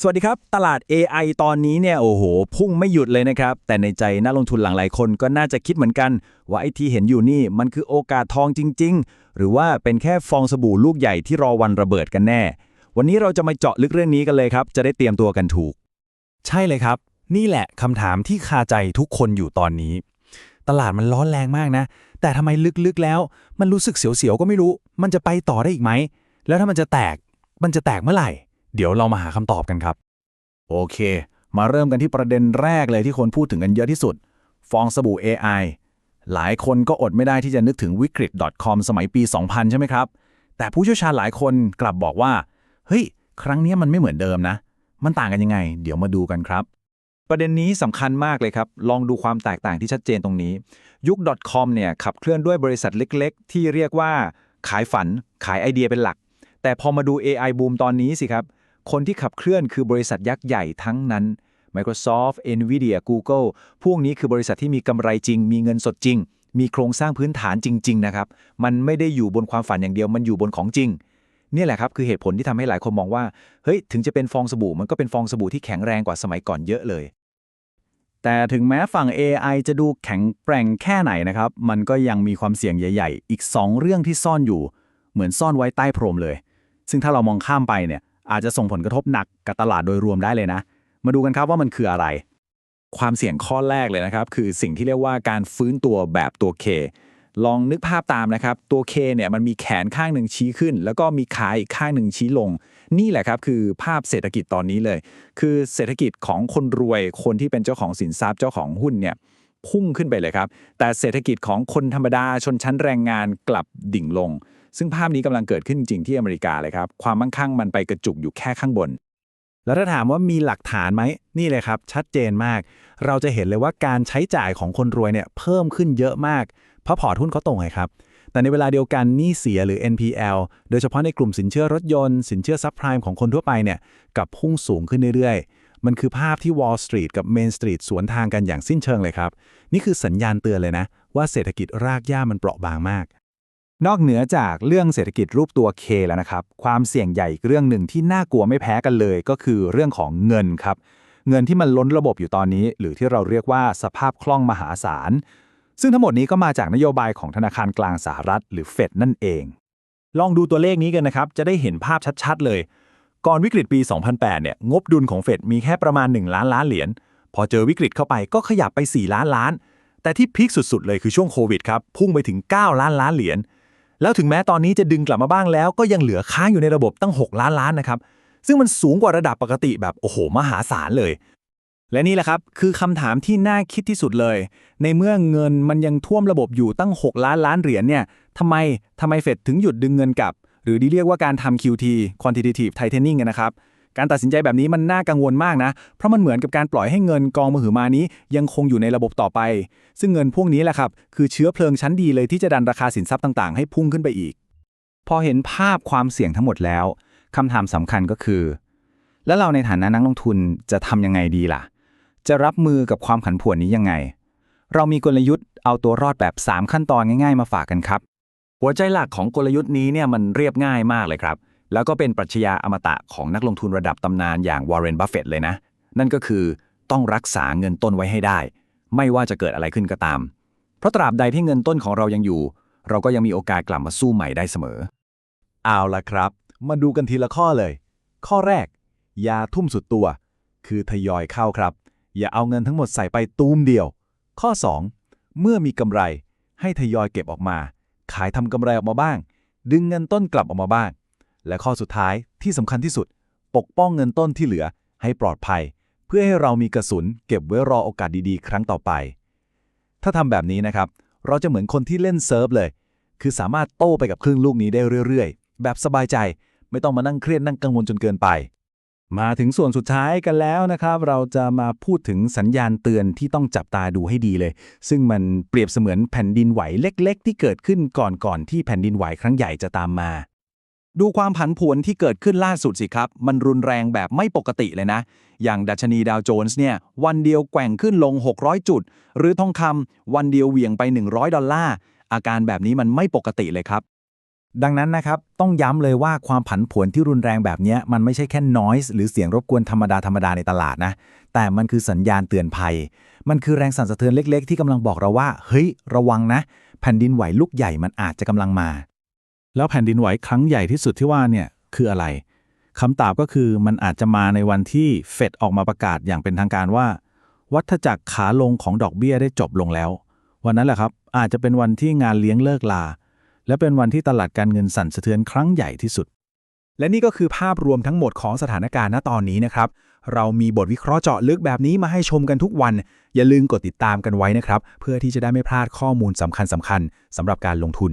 สวัสดีครับ ตลาด AI ตอนนี้เนี่ยโอ้โห พุ่งไม่หยุดเลยนะครับ แต่ในใจนักลงทุนหลางหลายคนก็น่าจะคิดเหมือนกัน ว่าไอ้ที่เห็นอยู่นี่มันคือโอกาสทองจริง ๆ หรือว่าเป็นแค่ฟองสบู่ลูกใหญ่ที่รอวันระเบิดกันแน่ วันนี้เราจะมาเจาะลึกเรื่องนี้กันเลยครับ จะได้เตรียมตัวกันถูก ใช่เลยครับ นี่แหละคำถามที่คาใจทุกคนอยู่ตอนนี้ ตลาดมันร้อนแรงมากนะ แต่ทำไมลึกๆแล้ว มันรู้สึกเสียวๆก็ไม่รู้ มันจะไปต่อได้อีกไหมแล้วถ้ามันจะแตกมันจะแตกเมื่อไหร่ เดี๋ยวเรามาหาคำตอบกันครับ โอเค มาเริ่มกันที่ประเด็นแรกเลยที่คนพูดถึงกันเยอะที่สุด ฟองสบู่ AI หลายคนก็อดไม่ได้ที่จะนึกถึงวิกฤต .com สมัยปี 2000 ใช่ไหมครับ แต่ผู้เชี่ยวชาญหลายคนกลับบอกว่า เฮ้ย ครั้งนี้มันไม่เหมือนเดิมนะ มันต่างกันยังไง เดี๋ยวมาดูกันครับ ประเด็นนี้สำคัญมากเลยครับ ลองดูความแตกต่างที่ชัดเจนตรงนี้ ยุค .com เนี่ยขับเคลื่อนด้วยบริษัทเล็ก ๆ ที่เรียกว่า ขายฝัน ขายไอเดียเป็นหลัก แต่พอมาดู AI บูมตอนนี้สิครับ คนที่ขับเคลื่อนคือบริษัทยักษ์ใหญ่ทั้งนั้น Microsoft, Nvidia, Google พวกนี้คือบริษัทที่มีกำไรจริง มีเงินสดจริง มีโครงสร้างพื้นฐานจริง ๆ นะครับ มันไม่ได้อยู่บนความฝันอย่างเดียว มันอยู่บนของจริง นี่แหละครับ คือเหตุผลที่ทำให้หลายคนมองว่า เฮ้ย ถึงจะเป็นฟองสบู่ มันก็เป็นฟองสบู่ที่แข็งแรงกว่าสมัยก่อนเยอะเลย แต่ถึงแม้ฝั่ง AI จะดูแข็งแกร่งแค่ไหนนะครับ มันก็ยังมีความเสี่ยงใหญ่ ๆ อีก 2 เรื่องที่ซ่อนอยู่ เหมือนซ่อนไว้ใต้พรมเลย ซึ่งถ้าเรามองข้ามไปเนี่ย อาจจะส่งผลกระทบหนักกับตลาดโดยรวมได้เลยนะ มาดูกันครับว่ามันคืออะไร ความเสี่ยงข้อแรกเลยนะครับ คือสิ่งที่เรียกว่าการฟื้นตัวแบบตัว K ลองนึกภาพตามนะครับ ตัว K เนี่ยมันมีแขนข้างหนึ่งชี้ขึ้น แล้วก็มีขาอีกข้างหนึ่งชี้ลง นี่แหละครับคือภาพเศรษฐกิจตอนนี้เลย คือเศรษฐกิจของคนรวยคนที่เป็นเจ้าของสินทรัพย์เจ้าของหุ้นเนี่ยพุ่งขึ้นไปเลยครับ แต่เศรษฐกิจของคนธรรมดาชนชั้นแรงงานกลับดิ่งลง ซึ่งภาพนี้กำลังเกิดขึ้นจริงที่อเมริกาเลยครับ ความมั่งคั่งมันไปกระจุกอยู่แค่ข้างบน แล้วถ้าถามว่ามีหลักฐานไหมนี่เลยครับ ชัดเจนมาก เราจะเห็นเลยว่าการใช้จ่ายของคนรวยเนี่ยเพิ่มขึ้นเยอะมากเพราะพอร์ตหุ้นเขาตรงไงครับแต่ในเวลาเดียวกันหนี้เสียหรือ NPL โดยเฉพาะในกลุ่มสินเชื่อรถยนต์ สินเชื่อซับไพรม์ของคนทั่วไปเนี่ยกับพุ่งสูงขึ้นเรื่อยๆ มันคือภาพที่ Wall Street กับ Main Street สวนทางกันอย่างสิ้นเชิงเลยครับ นี่คือสัญญาณเตือนเลยนะ ว่าเศรษฐกิจรากหญ้ามันเปราะบางมาก นอกเหนือจากเรื่องเศรษฐกิจรูปตัว K แล้วนะครับ ความเสี่ยงใหญ่อีกเรื่องหนึ่งที่น่ากลัวไม่แพ้กันเลย ก็คือเรื่องของเงินครับ เงินที่มันล้นระบบอยู่ตอนนี้ หรือที่เราเรียกว่าสภาพคล่องมหาศาล ซึ่งทั้งหมดนี้ก็มาจากนโยบายของธนาคารกลางสหรัฐ หรือเฟดนั่นเอง ลองดูตัวเลขนี้กันนะครับ จะได้เห็นภาพชัดๆ เลย ก่อนวิกฤตปี 2008 เนี่ย งบดุลของเฟดมีแค่ประมาณ 1 ล้านล้านเหรียญ พอเจอวิกฤตเข้าไปก็ขยับไป 4 ล้านล้าน แต่ที่พีคสุดๆ เลยคือช่วงโควิดครับ พุ่งไปถึง 9 ล้านล้านเหรียญ แล้วถึงแม้ตอนนี้จะดึงกลับมาบ้างแล้ว ก็ยังเหลือค้างอยู่ในระบบตั้ง 6 ล้านล้านนะครับ ซึ่งมันสูงกว่าระดับปกติแบบโอ้โห มหาศาลเลย และนี่แหละครับ คือคำถามที่น่าคิดที่สุดเลย ในเมื่อเงินมันยังท่วมระบบอยู่ตั้ง 6 ล้านล้านเหรียญเนี่ยทำไมทำไมเฟดถึงหยุดดึงเงินกลับ หรือที่เรียกว่าการทำ QT quantitative tightening นะครับ การตัดสินใจแบบนี้มันน่ากังวลมากนะ เพราะมันเหมือนกับการปล่อยให้เงินกองมหึมานี้ ยังคงอยู่ในระบบต่อไป ซึ่งเงินพวกนี้แหละครับ คือเชื้อเพลิงชั้นดีเลยที่จะดันราคาสินทรัพย์ต่างๆ ให้พุ่งขึ้นไปอีก พอเห็นภาพความเสี่ยงทั้งหมดแล้วคำถามสำคัญก็คือ แล้วเราในฐานะนักลงทุนจะทำยังไงดีล่ะ จะรับมือกับความผันผวนนี้ยังไง เรามีกลยุทธ์เอาตัวรอดแบบ 3 ขั้นตอนง่าย ๆ มาฝากกันครับ หัวใจหลักของกลยุทธ์นี้เนี่ยมันเรียบง่ายมากเลยครับ แล้วก็เป็นปรัชญาอมตะของนักลงทุนระดับตำนานอย่างวอร์เรนบัฟเฟตเลยนะ นั่นก็คือต้องรักษาเงินต้นไว้ให้ได้ ไม่ว่าจะเกิดอะไรขึ้นก็ตาม เพราะตราบใดที่เงินต้นของเรายังอยู่ เราก็ยังมีโอกาสกลับมาสู้ใหม่ได้เสมอ เอาละครับ มาดูกันทีละข้อเลย ข้อแรก อย่าทุ่มสุดตัว คือทยอยเข้าครับ อย่าเอาเงินทั้งหมดใส่ไปตูมเดียว ข้อ 2 เมื่อมีกำไร ให้ทยอยเก็บออกมา ขายทำกำไรออกมาบ้าง ดึงเงินต้นกลับออกมาบ้าง และข้อสุดท้ายที่สำคัญที่สุด ปกป้องเงินต้นที่เหลือให้ปลอดภัย เพื่อให้เรามีกระสุน เก็บไว้รอโอกาสดีๆ ครั้งต่อไป ถ้าทำแบบนี้นะครับ เราจะเหมือนคนที่เล่นเซิร์ฟเลย คือสามารถโต้ไปกับคลื่นลูกนี้ได้เรื่อยๆ แบบสบายใจไม่ต้องมานั่งเครียดนั่งกังวลจนเกินไป มาถึงส่วนสุดท้ายกันแล้วนะครับ เราจะมาพูดถึงสัญญาณเตือนที่ต้องจับตาดูให้ดีเลย ซึ่งมันเปรียบเสมือนแผ่นดินไหวเล็ก ๆ ที่เกิดขึ้นก่อนก่อนที่แผ่นดินไหวครั้งใหญ่จะตามมา ดูความผันผวนที่เกิดขึ้นล่าสุดสิครับ มันรุนแรงแบบไม่ปกติเลยนะ อย่างดัชนีดาวโจนส์เนี่ย วันเดียวแกว่งขึ้นลง 600 จุด หรือทองคำวันเดียวเหวี่ยงไป 100 ดอลลาร์ อาการแบบนี้มันไม่ปกติเลยครับ ดังนั้นนะครับ ต้องย้ำเลยว่าความผันผวนที่รุนแรงแบบนี้มันไม่ใช่แค่ noise หรือเสียงรบกวนธรรมดาธรรมดาในตลาดนะ แต่มันคือสัญญาณเตือนภัย มันคือแรงสั่นสะเทือนเล็ก ๆ ที่กำลังบอกเราว่า เฮ้ย ระวังนะ แผ่นดินไหวลูกใหญ่มันอาจจะกำลังมา แล้วแผ่นดินไหวครั้งใหญ่ที่สุดที่ว่าเนี่ยคืออะไรคำตอบก็คือมันอาจจะมาในวันที่เฟดออกมาประกาศอย่างเป็นทางการว่า วัฏจักรขาลงของดอกเบี้ยได้จบลงแล้ว วันนั้นแหละครับอาจจะเป็นวันที่งานเลี้ยงเลิกลา และเป็นวันที่ตลาดการเงินสั่นสะเทือนครั้งใหญ่ที่สุด และนี่ก็คือภาพรวมทั้งหมดของสถานการณ์ณตอนนี้นะครับ เรามีบทวิเคราะห์เจาะลึกแบบนี้มาให้ชมกันทุกวัน อย่าลืมกดติดตามกันไว้นะครับ เพื่อที่จะได้ไม่พลาดข้อมูลสำคัญสำคัญสำหรับการลงทุน